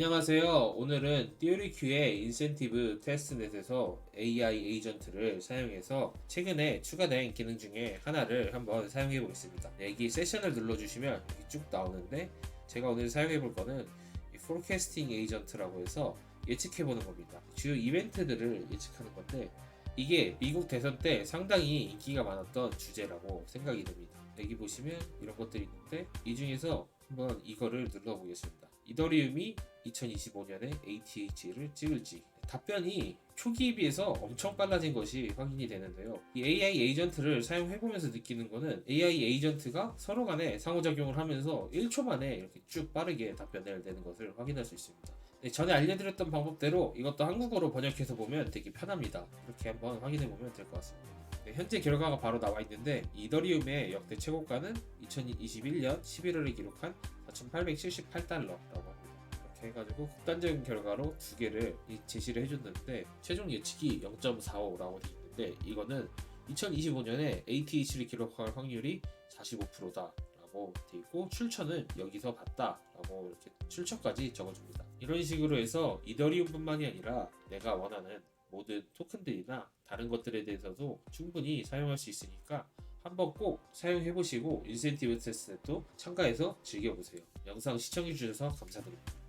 안녕하세요. 오늘은 띠오리큐의 인센티브 테스트넷에서 AI 에이전트를 사용해서 최근에 추가된 기능 중에 하나를 한번 사용해 보겠습니다. 네, 여기 세션을 눌러주시면 이렇게 쭉 나오는데 제가 오늘 사용해 볼 거는 이 포캐스팅 에이전트라고 해서 예측해 보는 겁니다. 주요 이벤트들을 예측하는 건데 이게 미국 대선 때 상당히 인기가 많았던 주제라고 생각이 됩니다. 여기 보시면 이런 것들이 있는데 이 중에서 한번 이거를 눌러보겠습니다. 이더리움이 2025년에 ATH를 찍을지 답변이 초기에 비해서 엄청 빨라진 것이 확인이 되는데요. 이 AI 에이전트를 사용해보면서 느끼는 거는 AI 에이전트가 서로 간에 상호작용을 하면서 1초 만에 이렇게 쭉 빠르게 답변을 내는 것을 확인할 수 있습니다. 네, 전에 알려드렸던 방법대로 이것도 한국어로 번역해서 보면 되게 편합니다. 이렇게 한번 확인해 보면 될 것 같습니다. 네, 현재 결과가 바로 나와 있는데 이더리움의 역대 최고가는 2021년 11월에 기록한 4,878달러라고 합니다. 이렇게 해가지고 극단적인 결과로 두 개를 이- 제시를 해줬는데 최종 예측이 0.45라고 돼 있는데 이거는 2025년에 ATH를 기록할 확률이 45%다 라고 돼 있고 출처는 여기서 봤다라고 이렇게 출처까지 적어줍니다. 이런 식으로 해서 이더리움뿐만이 아니라 내가 원하는 모든 토큰들이나 다른 것들에 대해서도 충분히 사용할 수 있으니까 한번 꼭 사용해 보시고 인센티브 테스트도 참가해서 즐겨보세요. 영상 시청해 주셔서 감사드립니다.